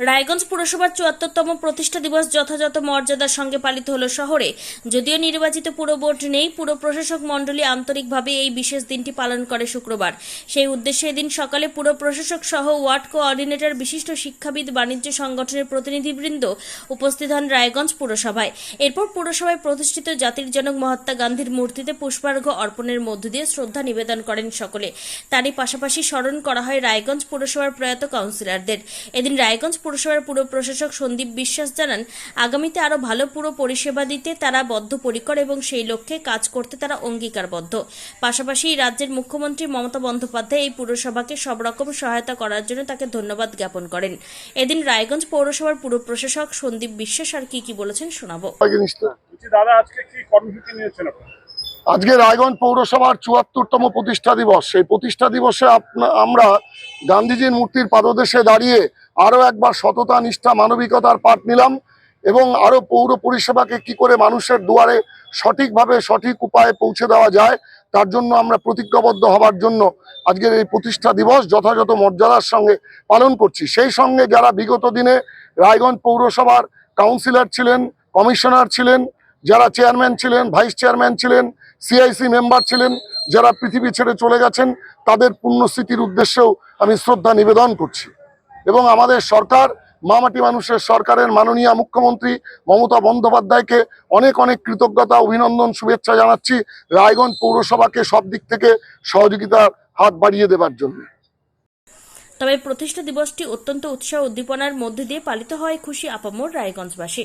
রায়গঞ্জ পুরসভার চুয়াত্তরতম প্রতিষ্ঠা দিবস যথাযথ মর্যাদার সঙ্গে পালিত হল শহরে। যদিও নির্বাচিত পুর বোর্ড নেই, পুর প্রশাসক মণ্ডলী আন্তরিকভাবে এই বিশেষ দিনটি পালন করে শুক্রবার। সেই উদ্দেশ্যে এদিন সকালে পুর প্রশাসক সহ ওয়ার্ড কোঅর্ডিনেটর বিশিষ্ট শিক্ষাবিদ, বাণিজ্য সংগঠনের প্রতিনিধিবৃন্দ উপস্থিত হন রায়গঞ্জ পুরসভায়। এরপর পুরসভায় প্রতিষ্ঠিত জাতির জনক মহাত্মা গান্ধীর মূর্তিতে পুষ্পার্ঘ্য অর্পণের মধ্য দিয়ে শ্রদ্ধা নিবেদন করেন সকলে। তারই পাশাপাশি স্মরণ করা হয় রায়গঞ্জ পুরসভার প্রয়াত কাউন্সিলরদের। এদিন রায়গঞ্জ পুরসভার পুর প্রশাসক সন্দীপ বিশ্বাস জানান আগামীতে আরও ভালো পুরো পরিষেবা দিতে তারা বদ্ধপরিকর এবং সেই লক্ষ্যে কাজ করতে তারা অঙ্গীকারবদ্ধ। পাশাপাশি রাজ্যের মুখ্যমন্ত্রী মমতা বন্দ্যোপাধ্যায় এই পুরসভাকে সব রকম সহায়তা করার জন্য তাকে ধন্যবাদ জ্ঞাপন করেন। এদিন রায়গঞ্জ পৌরসভার পুর প্রশাসক সন্দীপ বিশ্বাস আর কি কি বলেছেন শোনাবো। দাদা আজকে কি কর্মসূচি নিয়েছেন আপনারা? আজকে রায়গঞ্জ পৌরসভার চুয়াত্তরতম প্রতিষ্ঠা দিবস। সেই প্রতিষ্ঠা দিবসে আমরা গান্ধীজির মূর্তির পাদদেশে দাঁড়িয়ে আরও একবার সততা, নিষ্ঠা, মানবিকতার পাঠ নিলাম এবং আরও পৌর পরিষেবাকে কি করে মানুষের দুয়ারে সঠিকভাবে, সঠিক উপায়ে পৌঁছে দেওয়া যায়, তার জন্য আমরা প্রতিজ্ঞাবদ্ধ হবার জন্য আজকের এই প্রতিষ্ঠা দিবস যথাযথ মর্যাদার সঙ্গে পালন করছি। সেই সঙ্গে যারা বিগত দিনে রায়গঞ্জ পৌরসভার কাউন্সিলর ছিলেন, কমিশনার ছিলেন যারা চেয়ারম্যান ছিলেন, ভাইস চেয়ারম্যান ছিলেন সিআইসি মেম্বার ছিলেন, যারা পৃথিবী ছেড়ে চলে গেছেন, তাদের পুণ্যস্মৃতির উদ্দেশ্যেও আমি শ্রদ্ধা নিবেদন করছি। এবং আমাদের সরকার, মামাটি মানুষের সরকারের মাননীয় মুখ্যমন্ত্রী মমতা বন্দ্যোপাধ্যায়কে অনেক অনেক কৃতজ্ঞতা, অভিনন্দন, শুভেচ্ছা জানাচ্ছি রায়গঞ্জ পৌরসভাকে সব দিক থেকে সহযোগিতার হাত বাড়িয়ে দেবার জন্য। তবে প্রতিষ্ঠা দিবসটি অত্যন্ত উৎসাহ উদ্দীপনার মধ্যে দিয়ে পালিত হয় খুশি আপামোর রায়গঞ্জবাসী।